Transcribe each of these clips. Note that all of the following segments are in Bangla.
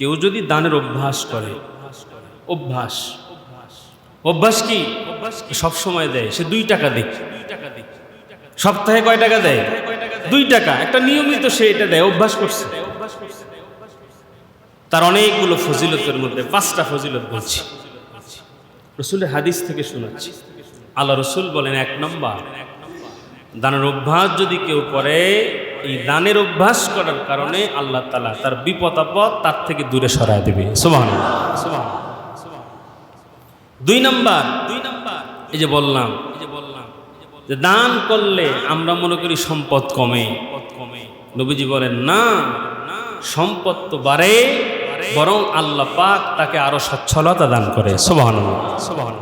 কেউ যদি দানের অভ্যাস করে, অভ্যাস। অভ্যাস কি? সব সময় দেয়, সে দুই টাকা দেয় সপ্তাহে কয় টাকা দেয়? দুই টাকা। একটা নিয়মিত সে এটা দেয়, অভ্যাস করছে। তার অনেকগুলো ফজিলতের মধ্যে পাঁচটা ফজিলত বলছি। রসুলের হাদিস থেকে শোনাচ্ছি। আল্লাহ রসুল বলেন, এক নম্বর, দানের অভ্যাস যদি কেউ করে এই দানের অভ্যাস করার কারণে আল্লাহ তালা তার বিপদ আপদ তার থেকে দূরে সরায় দেবে। সোমান দুই নম্বর দুই নম্বর, এই যে বললাম, এই যে বললাম, যে দান করলে আমরা মনে করি সম্পদ কমে। কমে নবীজি বলেন, না, সম্পদ তো বাড়ে, বরং আল্লাহ পাক তাকে আরও সচ্ছলতা দান করে। সোবাহান সোবাহান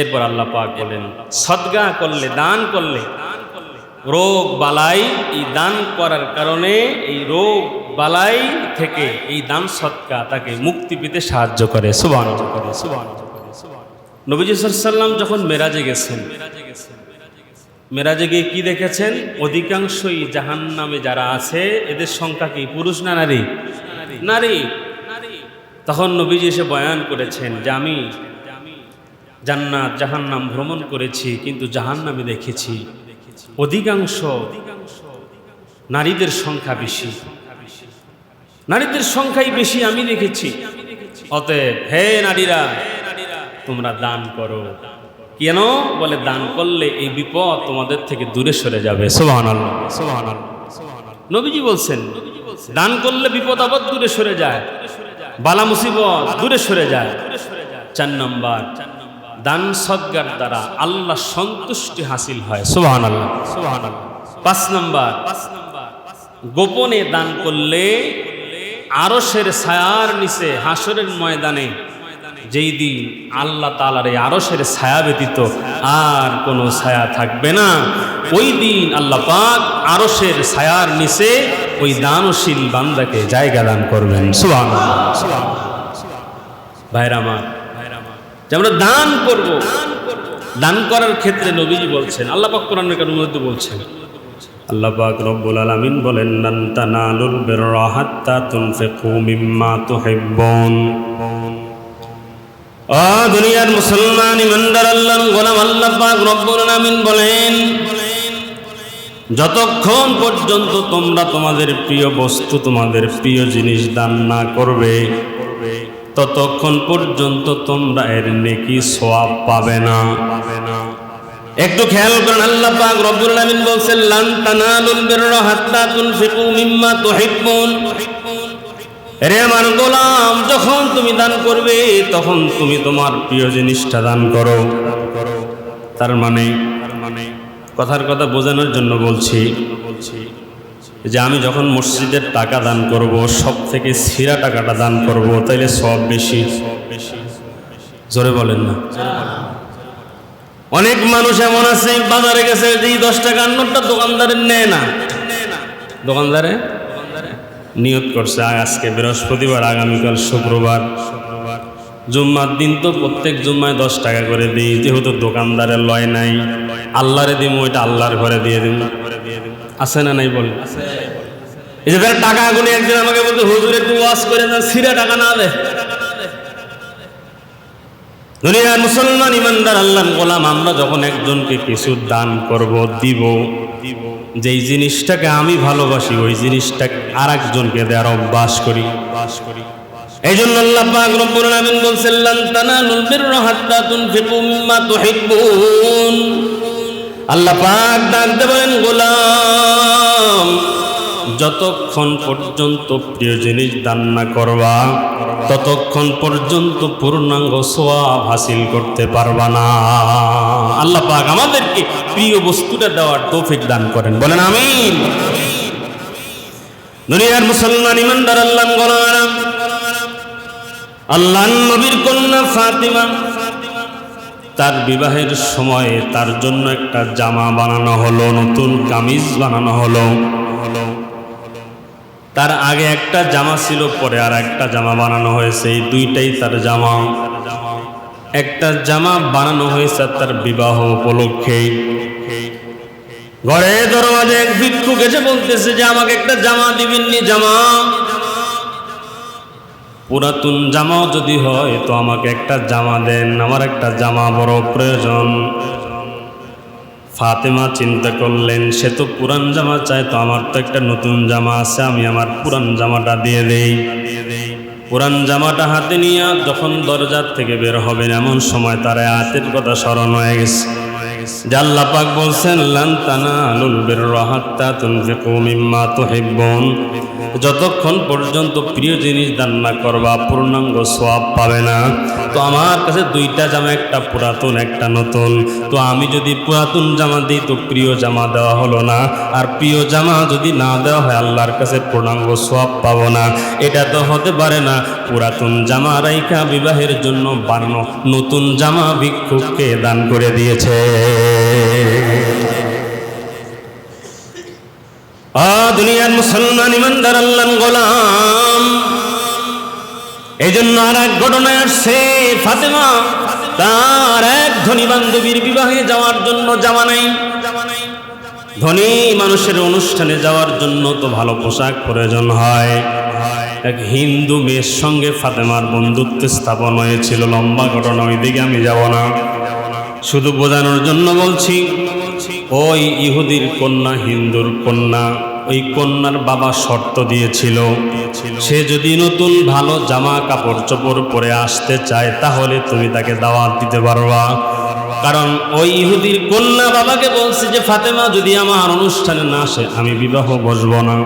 এরপর আল্লাহ পাক বলেন, সদগা করলে, দান করলে রোগ বালাই এই দান করার কারণে এই রোগ বালাই থেকে এই দান সৎকা তাকে মুক্তি পেতে সাহায্য করে। সুবান করে সুবান নবীজ সাল্লাম যখন মেরাজে গেছেন, মেরাজে গিয়ে কি দেখেছেন? অধিকাংশই জাহান নামে যারা আছে, এদের সংখ্যা কি? পুরুষ না নারী? নারী। তখন নবীজি এসে বয়ান করেছেন যে আমি জান্নাত, জাহান্নাম ভ্রমণ করেছি, কিন্তু জাহান্নামে দেখেছি অধিকাংশ নারীদের সংখ্যা বেশি। নারীদের সংখ্যাই বেশি আমি দেখেছি। অতএব হে নারীরা, তোমরা দান করো। কেন? বলে দান করলে এই বিপদ তোমাদের থেকে দূরে সরে যাবে। সোহান নবীজি বলছেন, দান করলে বিপদ আপদ দূরে সরে যায়। বালা মুসিবত দূরে সরে যায়। চার নম্বর দান সদ্গার দ্বারা আল্লাহ সন্তুষ্টি হাসিল হয়। সোহান আল্লাহ সোহান পাঁচ নম্বর। গোপনে দান করলে আরসের ছায়ার নিচে, হাসরের ময়দানে যেই দিন আল্লাহ তালার এই আরসের ছায়া ব্যতীত আর কোনো ছায়া থাকবে না, ওই দিন আল্লাহ পাক আরসের ছায়ার নিচে ওই দানশীল বান্দাকে জায়গা দান করবেন। সুবান ভাইরামা যে আমরা দান করব। দান করার ক্ষেত্রে নবীজি বলছেন, আল্লাহ পাক কোরআনের কারণ বলছেন, আল্লাহ পাক রব্বুল আলামিন বলেন লান তানালুল বিররা হাত্তা তুনফিকু মিম্মা তুহিব্বুন। ও দুনিয়ার মুসলমান ইমানদার আল্লাহর গোলাম আল্লাহ পাক রব্বুল আলামিন বলেন, যতক্ষণ পর্যন্ত তোমরা তোমাদের প্রিয় বস্তু, তোমাদের প্রিয় জিনিস দান না করবে ততক্ষণ পর্যন্ত তোমরা এর নেকি সোয়াব পাবে না। একটু খেয়াল করেন, আল্লাহ পাক রব্বুল আলামিন বলছেন, লান তানালুল বিররা হাত্তা তুনফিকু মিম্মা তুহিব্বুন। রে আমার গোলাম, যখন তুমি দান করবে, তখন তুমি তোমার প্রিয় জিনিসটা দান করো। তার মানে তার মানে কথার কথা বোঝানোর জন্য বলছি বলছি যে আমি যখন মসজিদের টাকা দান করব সব থেকে সিরা টাকাটা দান করব, তাইলে সব বেশি। জোরে বলেন না। অনেক মানুষ এমন আছে, বাজারে গেছে যে দশ টাকা নোটটা দোকানদারের নেয় না। দোকানদারে নিয়ত করছে। আজকে বৃহস্পতিবার, আগামীকাল শুক্রবার। জুম্মার দিন তো প্রত্যেক জুম্মায় দশ টাকা করে দিই, যেহেতু দোকানদারের লয় নাই। আল্লাহরে দিব ওইটা আল্লাহর ঘরে দিয়ে দিন আছে না নাই বলে? এই যে টাকা গুনে একদিন আমাকে বলতে হুজুর, একটু ওয়াশ করে না, সিরা টাকা না দে। দুনিয়ার মুসলমান ইমানদার আল্লাহ গোলাম, আমরা যখন একজনকে কিছু দান করব, দিব, যেই জিনিসটাকে আমি ভালোবাসি, ওই জিনিসটাকে আর একজনকে দেওয়ার অভ্যাস করি। বাস এই জন্য আল্লাহ পাক রব্বুল আলামিন বলছেন, লান তানালুল বিররা হাত্তা তুনফিকু মিম্মা তুহিব্বুন। আল্লাহ পাক ডাকতে বলেন, গোলাম, যতক্ষণ পর্যন্ত প্রিয় জিনিস দান না করবা, ততক্ষণ পর্যন্ত পূর্ণাঙ্গ সোয়াব হাসিল করতে পারবা না। আল্লাহ পাক আমাদেরকে প্রিয় বস্তুটা দেওয়ার তৌফিক দান করেন। বলেন, আমিন। দুনিয়ার মুসলমান ইমানদার, আল্লাহ গোলাম আল্লাহ নবীর কন্যা ফাতিমা তার বিবাহের সময়ে তার জন্য একটা জামা বানানো হলো, নতুন কামিজ বানানো হলো। তার আগে একটা জামা ছিল, পরে আর একটা জামা বানানো হয়েছে। এই দুইটাই তার জামা। একটা জামা বানানো হয়েছে তার বিবাহ উপলক্ষে। ঘরে দরওয়াজে এক ভিক্ষুক এসে বলতেছে যে, আমাকে একটা জামা দিবেননি জামা। পুরাতন জামাও যদি হয়, তো আমাকে একটা জামা দেন। আমার একটা জামা বড় প্রয়োজন। ফাতেমা চিন্তা করলেন, সে তো পুরান জামা চায়, তো আমার তো একটা নতুন জামা আছে, আমি আমার পুরান জামাটা দিয়ে দেই। পুরান জামাটা হাতে নিয়ে যখন দরজার থেকে বের হবেন, এমন সময় তার হাতের কথা স্মরণ হয়ে গেছে। আল্লাহ পাক বলছেন, লান তানালুল বিররা হাত্তা তুনফিকু মিম্মা তুহিব্বুন। যতক্ষণ পর্যন্ত প্রিয় জিনিস দান না করবা, পূর্ণাঙ্গ সোয়াব পাবে না। তো আমার কাছে দুইটা জামা, একটা পুরাতন, একটা নতুন। তো আমি যদি পুরাতন জামা দিই, তো প্রিয় জামা দেওয়া হলো না। আর প্রিয় জামা যদি না দেওয়া হয়, আল্লাহর কাছে পূর্ণাঙ্গ সোয়াব পাবো না। এটা তো হতে পারে না, পুরাতন জামা রাইখা বিবাহের জন্য বানানো নতুন জামা ভিক্ষুককে দান করে দিয়েছে। দুনিয়ার মুসলমান ইমানদার আল্লাহ গোলাম। এই জন্য আর এক ঘটনায় আসছে ফাতেমা। তার এক ধনী বান্ধবীর বিবাহে যাওয়ার জন্য জামা নাই। ধনী মানুষের অনুষ্ঠানে যাওয়ার জন্য তো ভালো পোশাক প্রয়োজন হয়। এক হিন্দু মেয়ের সঙ্গে ফাতেমার বন্ধুত্ব স্থাপন হয়েছিল, লম্বা ঘটনা ওই দিকে আমি যাব না। শুধু বোঝানোর জন্য বলছি, ওই ইহুদির কন্যা হিন্দুর কন্যা, ওই কন্যার বাবা শর্ত দিয়েছিল, সে যদি নতুন ভালো জামা কাপড় চোপড় পরে আসতে চায়, তাহলে তুমি তাকে দাওয়াত দিতে পারবা। কারণ ওই ইহুদির কন্যা বাবাকে বলছে যে, ফাতেমা, যদি আমার অনুষ্ঠানে না আসে, আমি বিবাহ বসবো না।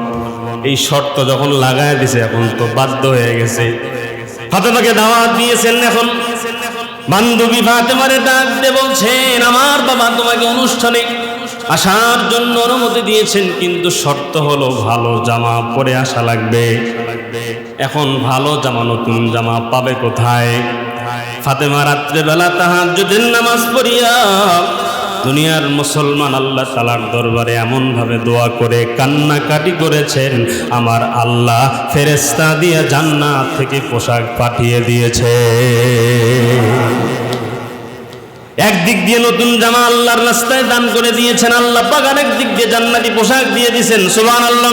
এই শর্ত যখন লাগায় দিছে, এখন তো বাধ্য হয়ে গেছে। ফাতেমাকে দাওয়াত দিয়েছেন এখন। বান্ধবী ফাতেমারে ডাক দিয়ে বলছেন, আমার বাবা তোমাকে অনুষ্ঠানে আসার জন্য অনুমতি দিয়েছেন, কিন্তু শর্ত হলো ভালো জামা পরে আসা লাগবে। এখন ভালো জামা, নতুন জামা পাবে কোথায়? ফাতেমা রাত্রেবেলা তাহার যদি নামাজ পড়িয়া দুনিয়ার মুসলমান আল্লাহ তালার দরবারে এমনভাবে দোয়া করে কান্নাকাটি করেছেন, আমার আল্লাহ ফেরেস্তা দিয়ে জান্নাত থেকে পোশাক পাঠিয়ে দিয়েছে। একদিক দিয়ে নতুন জামা আল্লাহর রাস্তায় দান করে দিয়েছেন, আল্লাহ পাক আরেক দিক দিয়ে জান্নাতি পোশাক দিয়ে দিয়েছেন সুবহান আল্লাহ